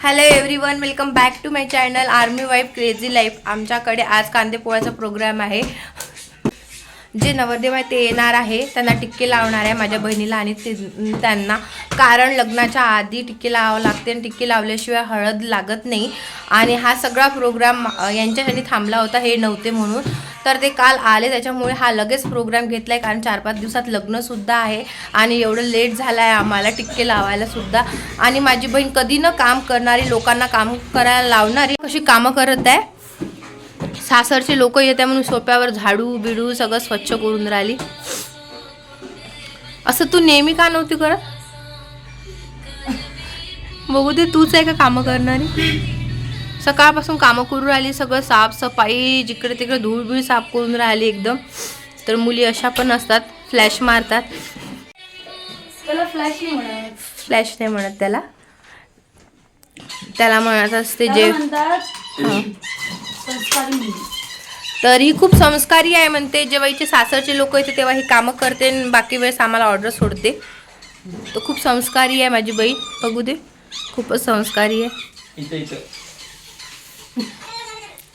Hello everyone welcome back to my channel army wife crazy life आमच्याकडे आज कांदे पोळ्याचा प्रोग्राम आहे. जे नवरदेव आहे ते येणार आहे त्यांना टिक्के लावणार आहे माझ्या बहिणीला आणि ते- त्यांना. कारण लग्नाच्या आधी टिक्के लावावं लागते आणि टिक्के लावल्याशिवाय हळद लागत नाही. आणि हा सगळा प्रोग्राम यांच्यासाठी थांबला होता हे नव्हते म्हणून. तर ते काल आले त्याच्यामुळे हा लगेच प्रोग्राम घेतला आहे कारण चार पाच दिवसात लग्नसुद्धा आहे. आणि एवढं लेट झालं आहे आम्हाला टिक्के लावायलासुद्धा आणि माझी बहीण कधी न काम करणारी लोकांना काम करायला लावणारी कशी कामं करत आहे? सासरचे लोक येत्या म्हणून सोप्यावर झाडू बिडू सगळं स्वच्छ करून राहिली. असं तू नेहमी का नव्हती करत? बघू दे तूच आहे का कामं करणारी? सकाळपासून कामं करून राहिली सगळं साफसफाई जिकडे तिकडे धूळ बिळ साफ करून राहिली एकदम. तर मुली अशा पण असतात फ्लॅश मारतात. त्याला फ्लॅश नाही म्हणत. फ्लॅश नाही म्हणत त्याला. त्याला म्हणत असते जे संस्कारी तर ही खूप संस्कारी आहे म्हणते. जेव्हा हिचे सासरचे लोक येते तेव्हा ही कामं करते आणि बाकी वेळेस आम्हाला ऑर्डर सोडते. तर खूप संस्कारी आहे माझी बहीण बघू दे. खूपच संस्कारी आहे. इथं इथं.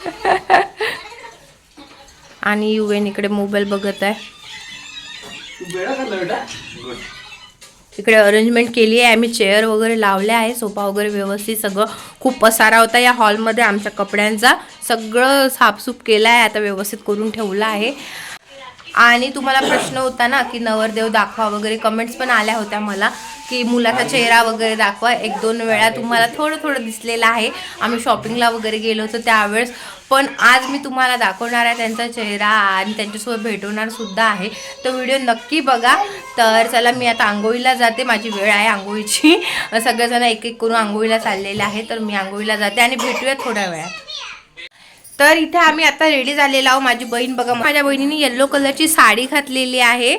आणि युएन इकडे मोबाईल बघत आहे. इकडे अरेंजमेंट केली आहे. आम्ही चेअर वगैरे लावले आहे. सोफा वगैरे व्यवस्थित सगळं खूप पसारा होता. या हॉलमध्ये आमच्या कपड्यांचा सगळं साफसूफ केलं आहे. आता व्यवस्थित करून ठेवलं आहे. आणि तुम्हाला प्रश्न होता ना की नवरदेव दाखवा वगैरे कमेंट्स पण आल्या होत्या मला की मुलाचा चेहरा वगैरे दाखवा. एक दोन वेळा तुम्हाला थोडं थोडं दिसलेलं आहे. आम्ही शॉपिंगला वगैरे गेलो होतो त्यावेळेस. पण आज मी तुम्हाला दाखवणार आहे त्यांचा चेहरा आणि त्यांच्यासोबत भेटवणार सुद्धा आहे. तो व्हिडिओ नक्की बघा. तर चला मी आता आंघोळीला जाते. माझी वेळ आहे आंघोळीची. सगळेजण एक एक करून आंघोळीला चाललेले आहे तर मी आंघोळीला जाते आणि भेटूया थोड्या वेळात. तर इथे आम्ही आता रेडी झालेलो आहो माझी बहीण बघा माझ्या बहिणीने येल्लो कलरची साडी घातलेली आहे.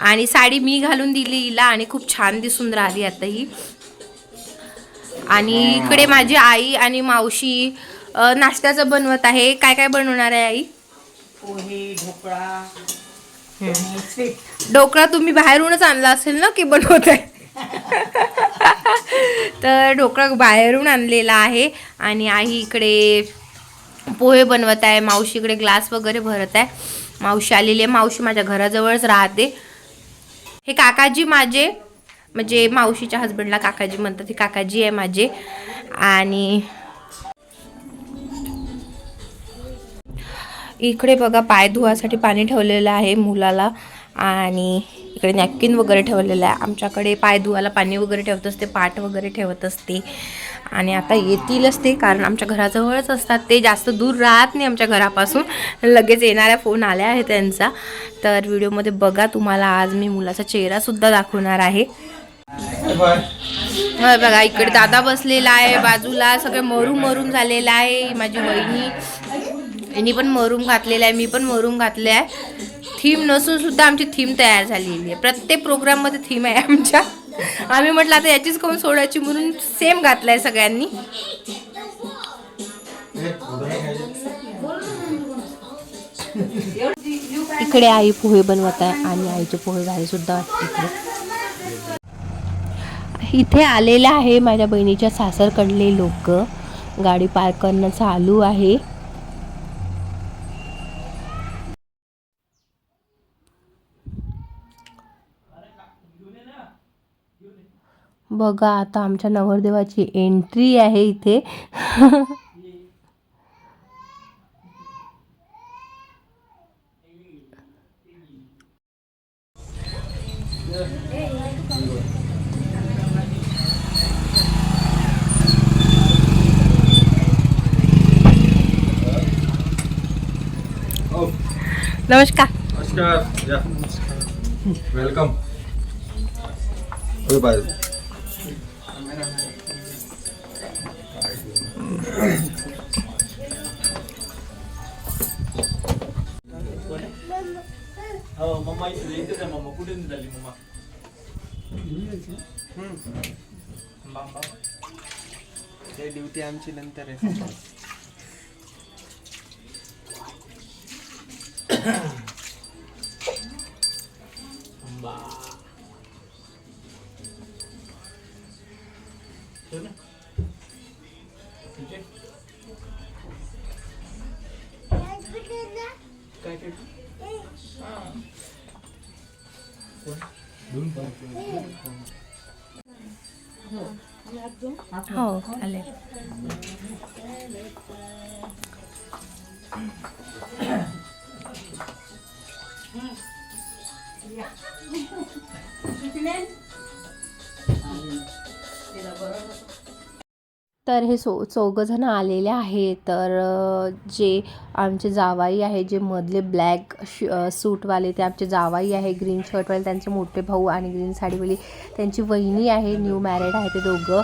आणि साडी मी घालून दिली हिला आणि खूप छान दिसून राहिली आता ही. आणि इकडे माझी आई आणि मावशी नाश्त्याचं बनवत आहे. काय काय बनवणार आहे आई? पोहे ढोकळा ढोकळा तुम्ही बाहेरूनच आणला असेल ना की बनवत आहे तर ढोकळा बाहेरून आणलेला आहे. आणि आई इकडे पोहे बनवत आहे मावशी इकडे ग्लास वगैरे भरत आहे. मावशी आलेली आहे मावशी माझ्या घराजवळच राहते. हे काकाजी माझे म्हणजे मावशीच्या हस्बंडला काकाजी म्हणतात हे काकाजी आहे माझे. आणि इकडे बघा पाय धुवासाठी पाणी ठेवलेलं आहे मुलाला. आणि इकडे नॅपकिन वगैरे ठेवलेलं आहे. आमच्याकडे पाय धुवायला पाणी वगैरे ठेवत असते पाट वगैरे ठेवत असते. आणि आता येतीलच ते कारण आमच्या घराजवळच असतात. ते जास्त दूर राहत नाही आमच्या घरापासून. लगेच येणाऱ्या फोन आल्या आहे त्यांचा. तर व्हिडिओमध्ये बघा तुम्हाला आज मी मुलाचा चेहरासुद्धा दाखवणार आहे. बघा इकडे दादा बसलेला आहे. बाजूला सगळे मरून मरून झालेलं आहे. माझी बहिणी यांनी पण मरून घातलेलं आहे. मी पण मरून घातले आहे. थीम नसून सुद्धा आमची थीम तयार झालेली आहे. प्रत्येक प्रोग्राममध्ये थीम आहे आमच्या. आम्ही म्हटलं आता याचीच करून सोडायची म्हणून सेम घातलाय सगळ्यांनी. इकडे आई पोहे बनवत आहे आणि आईचे पोहे झाले सुद्धा वाटते इथे आलेले आहे माझ्या बहिणीच्या सासरकडले लोक. गाडी पार्क करणं चालू आहे. बघा आता आमच्या नवरदेवाची एंट्री आहे इथे. नमस्कार. नमस्कार. या. वेलकम ते ड्युटी आमची नंतर आहे हो चालेल. तर हे सो चौघंजण आलेले आहे तर जे आमचे जावाई आहे जे मधले ब्लॅक श सूटवाले ते आमचे जावाई आहे ग्रीन शर्टवाले त्यांचे मोठे भाऊ आणि ग्रीन साडीवाली त्यांची वहिनी आहे न्यू मॅरिड आहे ते दोघं.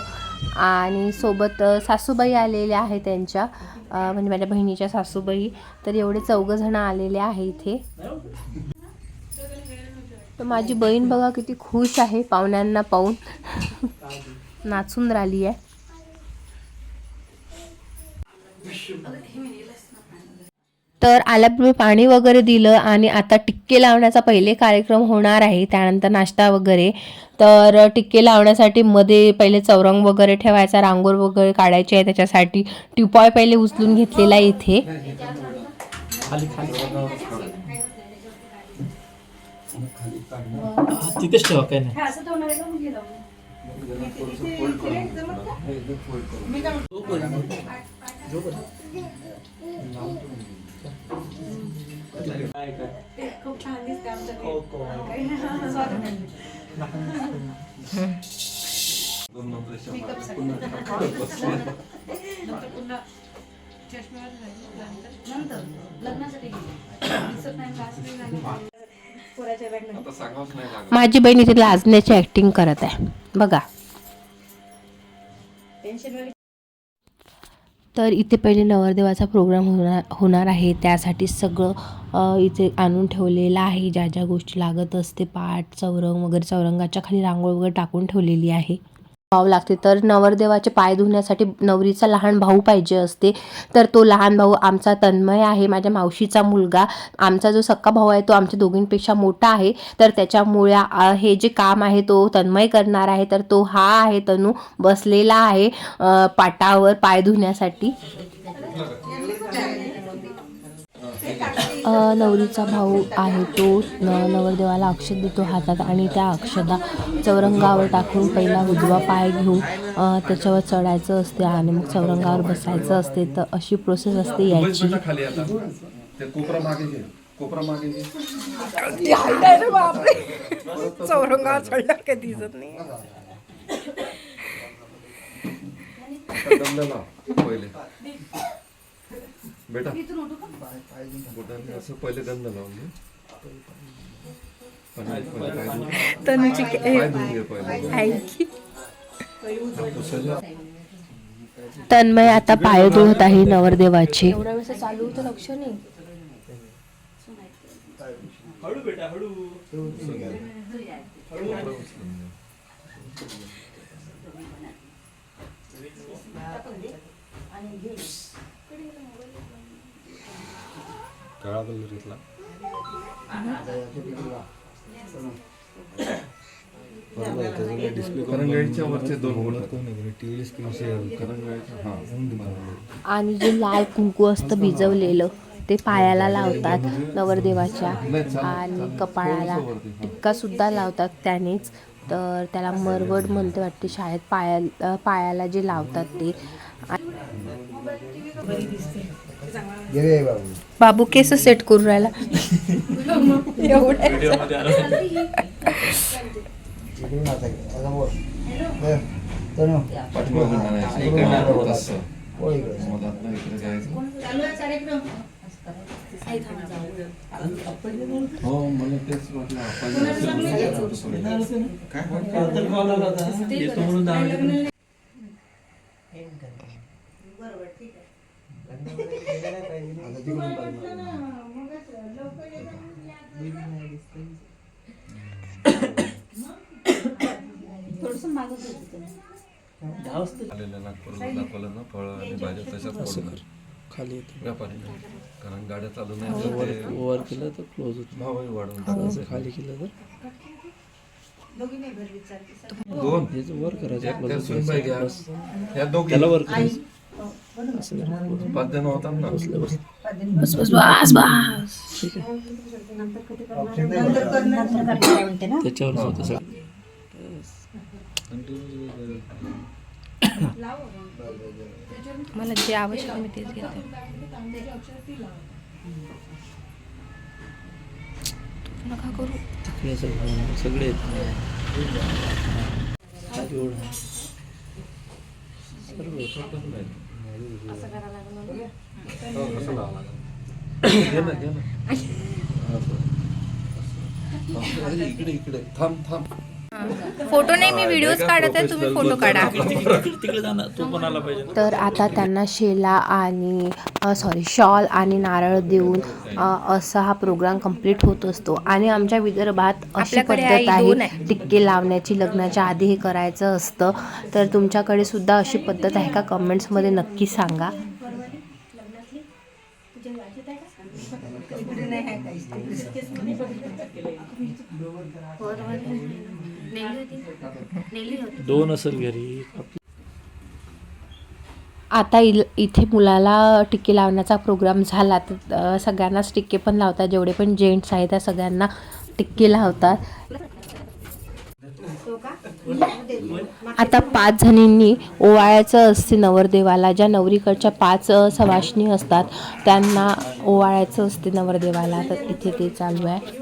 आणि सोबत सासूबाई आलेल्या आहे त्यांच्या म्हणजे माझ्या बहिणीच्या सासूबाई. तर एवढे चौघंजणं आलेले आहे इथे. तर माझी बहीण बघा किती खुश आहे पाहुण्यांना पाहून. नाचून राहिली आहे. तर आल्यापूर्वी पाणी वगैरे दिलं आणि आता टिक्के लावण्याचा पहिले कार्यक्रम होणार आहे. त्यानंतर नाश्ता वगैरे. तर टिक्के लावण्यासाठी मध्ये पहिले चौरंग वगैरे ठेवायचा रांगोळ वगैरे काढायची आहे. त्याच्यासाठी टिपॉय पहिले उचलून घेतलेला आहे इथे. खाली खाली हा, तिथेच ठेवा काय नाही. काय काय खूप छान दिसते नंतर लग्नासाठी दिसत नाही माझी बहीण इथे लाजण्याची ॲक्टिंग करत आहे. बघा. टेन्शन तर इथे पहिले नवरदेवाचा प्रोग्राम होणार होणार आहे. त्यासाठी सगळं इथे आणून ठेवलेलं आहे. ज्या ज्या गोष्टी लागत असते पाट चौरंग वगैरे चौरंगाच्या खाली रांगोळ वगैरे टाकून ठेवलेली आहे. भाव लागते. तर नवरदेवाचे पाय धुण्यासाठी नवरीचा लहान भाऊ पाहिजे असते. तर तो लहान भाऊ आमचा तन्मय आहे माझ्या मावशीचा मुलगा. आमचा जो सक्का भाऊ आहे तो आमच्या दोघींपेक्षा मोठा आहे. तर त्याच्यामुळे हे जे काम आहे तो तन्मय करणार आहे. तर तो हा आहे तनू बसलेला आहे पाटावर पाय धुण्यासाठी. नवरीचा भाऊ आहे तो न- नवरदेवाला अक्षत देतो हातात आणि त्या अक्षता चौरंगावर टाकून पहिला उजवा पाय घेऊन त्याच्यावर चढायचं असते आणि मग चौरंगावर बसायचं असते. तर अशी प्रोसेस असते याची. खाली आता. ते कोपरा मागे घे. कोपरा मागे घे. चौरंगावर चढल्यावर काही दिसत नाही. दमलेला पहिले. बेटा. बोटाने असं पहिले गंध लावून घे तनुची तन्मय आता पाय धुवत आहे नवरदेवाचे. एवढ्या वेळेस चालू होतं लक्ष नाही. हळू बेटा हळू. कोपरा उचलून घे. काळा कलर घेतला करंगळीच्या वरचे दोन बोट करंगळीच्या हा आणि जे लाल कुंकू असतं भिजवलेलं ते पायाला लावतात नवरदेवाच्या. आणि कपाळाला टिक्का सुद्धा लावतात त्यानेच. तर त्याला मरवड म्हणते वाटते शाळेत पाया पायाला जे लावतात ते. बाबू. केस सेट करून राहिला व्हिडिओमध्ये आला पाठीमागून आणायचं. इकडे नाही तसं. मधात नाही इकडे जायचं. हो मला तेच वाटलं आपण तर कॉल आला होता येतो म्हणून दहा मिनिटं. थोडस मागत होती तुम्ही दहा वाजता आलेलं नागपूरला दाखवलं ना फळं आणि भाज्या तशाच पडून खाली येतो. व्यापारी कारण गाड्या चालू नाही तर ते वर केलं तर क्लोज होतो. भावही वाढवून टाकायचे. खाली केलं तर. दोन. याचं वर करायचं त्या आपल्याला सुनबाई घ्या. या दोघी. त्याला वर करायचं. पाच जण होतात ना. बसले बस. बस बस बस बस. ठीक आहे. त्याच्यावरच होतं सगळं. मला जे आवश्यक मी तेच घेते. नका करू. तिकडे सगळं. हा, इकडे इकडे. थांब थांब. फोटो नाही मी व्हिडिओज काढत आहे तुम्ही फोटो काढा. तर आता त्यांना शेला आणि सॉरी शॉल आणि नारळ देऊन असा हा प्रोग्राम कंप्लीट होत असतो. आणि आमच्या विदर्भात अशी पद्धत आहे टिक्के लावण्याची लग्नाच्या आधी हे करायचं असतं. तर तुमच्याकडे सुद्धा अशी पद्धत आहे का? कमेंट्समध्ये नक्की सांगा. दोन असेल घरी. आता इल इथे मुलाला टिक्के लावण्याचा प्रोग्राम झाला तर सगळ्यांनाच टिक्के पण लावतात. जेवढे पण जेंट्स आहेत त्या सगळ्यांना टिक्के लावतात. आता पाच जणींनी ओवाळायचं असते नवरदेवाला. ज्या नवरीकडच्या पाच सवाष्णी असतात त्यांना ओवाळायचं असते नवरदेवाला. तर इथे ते चालू आहे.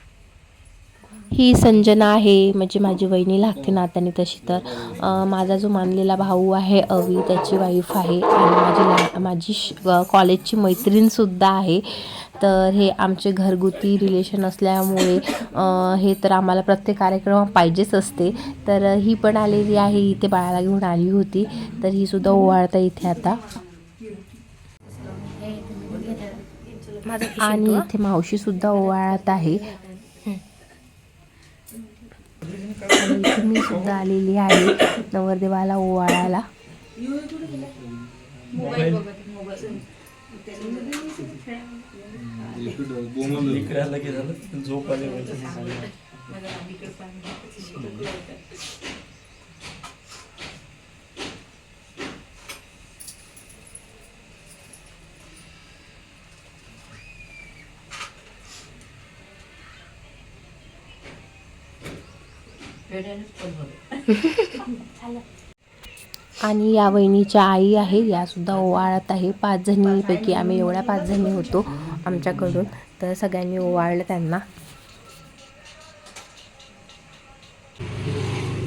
संजना आहे म्हणजे माझी वहिनी लागते नात्याने तशी तर. माझा जो मानलेला भाऊ आहे अवी त्याची वाईफ आहे आणि माझी ला माझी कॉलेजची मैत्रीणसुद्धा आहे. तर हे आमचे घरगुती रिलेशन असल्यामुळे हे तर आम्हाला प्रत्येक कार्यक्रम पाहिजेच असते. तर ही पण आलेली आहे इथे बाळाला घेऊन आली होती. तर ही सुद्धा ओवाळता इथे आता. आणि इथे मावशी सुद्धा ओवाळत आहे. आणि मी सुद्धा आलेली आहे. नवरदेवाला ओवाळायला. झोप आली आणि या वहिनीच्या आई आहे या सुद्धा ओवाळत आहे. पाच जणींपैकी आम्ही एवढ्या पाच जणी होतो आमच्याकडून. तर सगळ्यांनी ओवाळलं त्यांना.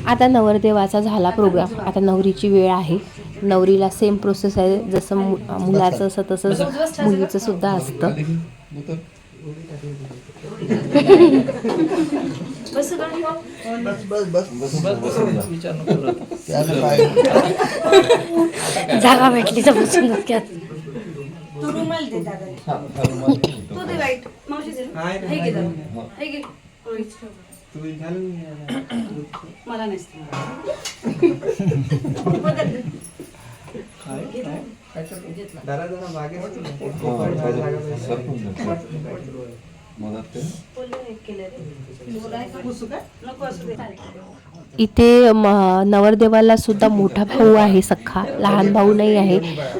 आता नवरदेवाचा झाला प्रोग्राम आता नवरीची वेळ आहे. नवरीला सेम प्रोसेस आहे. जसं मुलाचं असं तसंच मुलीचं सुद्धा असतं. उतर. बसून जा, बसून जा. विचार नको. जागा भेटली तर बसून डोक्यात तू रुमाल दे दादा रुमाल ठेव. तू दे वाईट मावशी दे हे घे दादा हे घे रोहित ठेव. मला नसते इथे म- नवरदेवाला सुद्धा मोठा भाऊ आहे सख्खा. लहान भाऊ नाही आहे.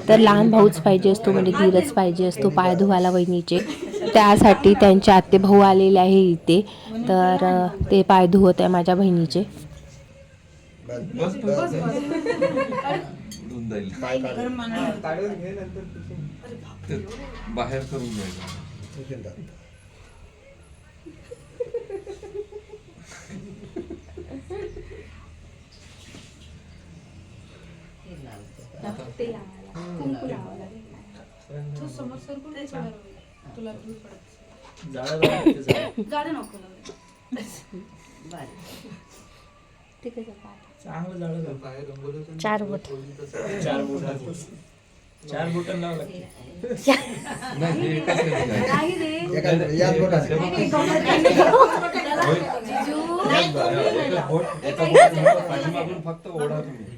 तर लहान भाऊच पाहिजे असतो म्हणजे धीरच पाहिजे असतो पाय धुवायला वहिनीचे. त्यासाठी त्यांचे आत्ते भाऊ आलेले आहे इथे. तर ते पाय धुवत आहे माझ्या बहिणीचे. उडून जाईल. ते बाहेर करून जायचं जाळं जाळं ते जाळं. गाडं नको लावू. आहे. नाही रे. एकाच ह्याचं आहे. एका बोट- एका बोटाचं पाठीमागून फक्त ओढा तुम्ही.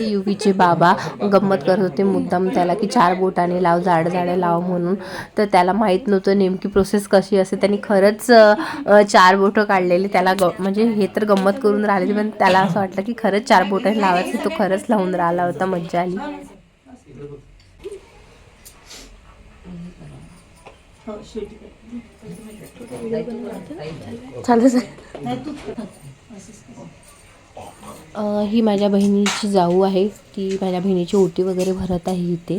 युवीचे बाबा गंमत करत होते मुद्दाम त्याला की चार बोटाने लाव जाड झाडे लाव म्हणून. तर त्याला माहीत नव्हतं नेमकी प्रोसेस कशी असते. त्यांनी खरंच चार बोटं काढलेली. त्याला ग म्हणजे हे तर गंमत करून राहिलेली पण त्याला असं वाटलं की खरंच चार बोटाने लावायचं तो खरंच लावून राहिला होता मज्जा आली ही माझ्या बहिणीची जाऊ आहे. ती माझ्या बहिणीची ओटी वगैरे भरत आहे इथे.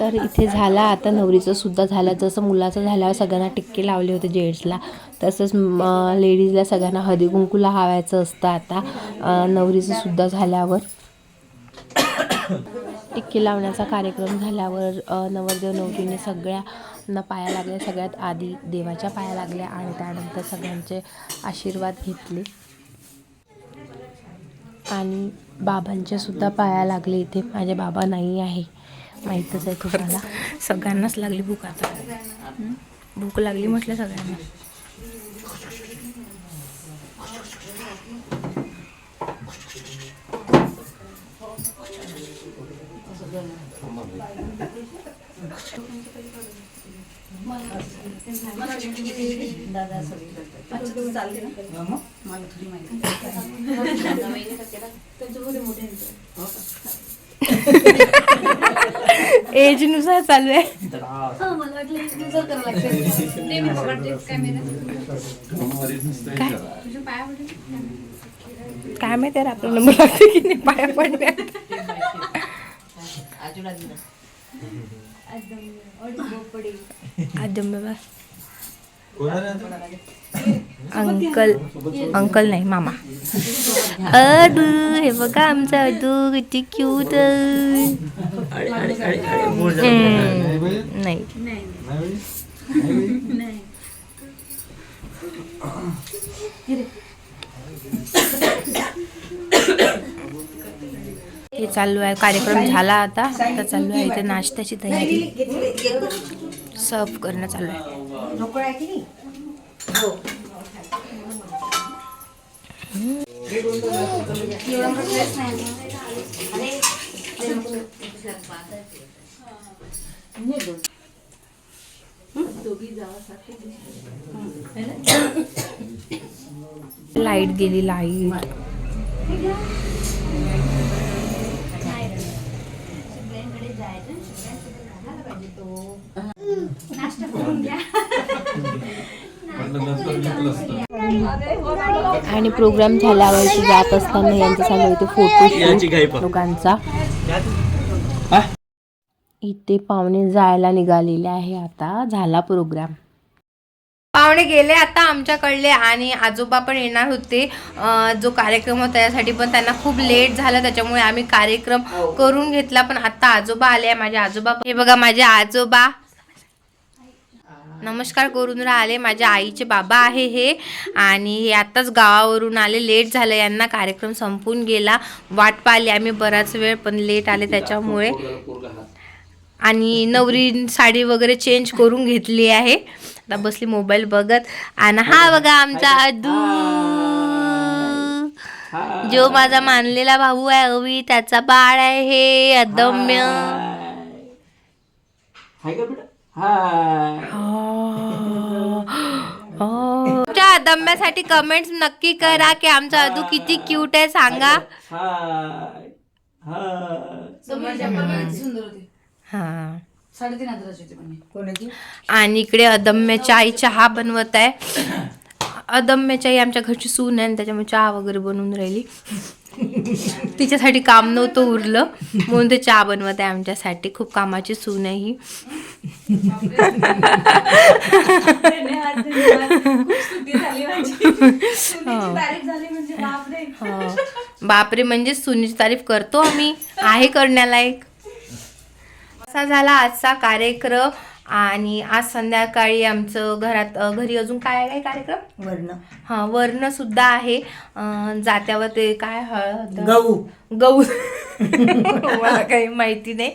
तर इथे झाला आता नवरीचं सुद्धा झालं. जसं मुलाचं झाल्यावर सगळ्यांना टिक्के लावले होते जेंट्सला तसंच लेडीजला सगळ्यांना हळदी कुंकू लावायचं असतं आता नवरीचं सुद्धा झाल्यावर. टिक्की लावण्याचा कार्यक्रम झाल्यावर नवरदेव नवरीने सगळ्यांना पाया लागल्या सगळ्यात आधी देवाच्या पाया लागल्या आणि त्यानंतर सगळ्यांचे आशीर्वाद घेतले. आणि बाबांच्या सुद्धा पाया लागले इथे. माझे बाबा नाही आहे. माहीतच आहे तुम्हाला. सगळ्यांनाच लागली भूक आता. भूक लागली म्हटलं सगळ्यांना. एजनुसार चालू आहे. काय? काय माहिती यार आपला नंबर लागते की नाही? पाया पडण्यात आजम अंकल अंकल नाही मामा. अदू हे बघा आमचा अदू किती क्यूट नाही आणि आणि नाही. हे चालू आहे. कार्यक्रम झाला आता. आता चालू आहे. इथे नाश्त्याची तयारी. सर्व करणं चालू आहे. लाइट गेली लाइट. असतं. आणि प्रोग्राम झाल्यावर इथे जात असताना यांचा चालू होते फोटो. दोघांचा इथे पाहुणे जायला निघालेले आहे आता. झाला प्रोग्राम. पाहुणे गेले आता आमच्याकडले आणि आजोबा पण येणार होते. जो कार्यक्रम होता त्यासाठी पण त्यांना खूप लेट झालं त्याच्यामुळे आम्ही कार्यक्रम करून घेतला पण आता आजोबा आले माझे आजोबा हे बघा माझे आजोबा. नमस्कार करून राहिले माझ्या आईचे बाबा आहे हे. आणि हे आत्ताच गावावरून आले लेट झालं यांना कार्यक्रम संपून गेला. वाट पाहिली आम्ही बराच वेळ पण लेट आले त्याच्यामुळे. आणि नवरी साडी वगैरे चेंज करून घेतली आहे. आता बसली मोबाईल बघत. आणि हा बघा आमचा अदू. जो माझा मानलेला भाऊ आहे अवी त्याचा बाळ आहे हे अदम्य. तुमच्या अदम्यासाठी कमेंट्स नक्की करा की आमचा अदू किती क्यूट आहे सांगा. हा. साडेतीन हजाराची होती पण. आणि इकडे अदम्याची आई चहा बनवत आहे. अदम्याची आई आमच्या घरची सून आहे आणि त्याच्यामुळे चहा वगैरे बनवून राहिली. तिच्यासाठी काम नव्हतं उरलं. म्हणून ते चहा बनवत आहे आमच्यासाठी. खूप कामाची सून आहे ही. खूप स्तुती झाली माझी स्तुतीची तारीफ झाली म्हणजे बापरे. हो. बापरे म्हणजे सुनीची तारीफ करतो आम्ही. आहे करण्यालायक. असा झाला आजचा कार्यक्रम. आणि आज संध्याकाळी आमचं घरात घरी अजून काय काय कार्यक्रम? वर्ण. हा वर्ण सुद्धा आहे. जात्यावर ते काय हळद गहू. गहू. मला काही माहिती नाही.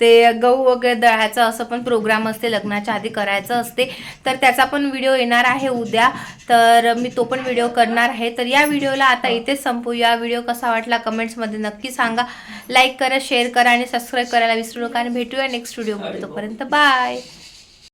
ते गहू वगैरे दळायचं असं पण प्रोग्राम असते लग्नाच्या आधी करायचं असते. तर त्याचा पण व्हिडिओ येणार आहे उद्या. तर मी तो पण व्हिडिओ करणार आहे. तर या व्हिडिओला आता इथेच संपूया व्हिडिओ कसा वाटला कमेंट्समध्ये नक्की सांगा. लाईक करा शेअर करा आणि सबस्क्राईब करायला विसरू नका. आणि भेटूया नेक्स्ट व्हिडिओमध्ये तोपर्यंत बाय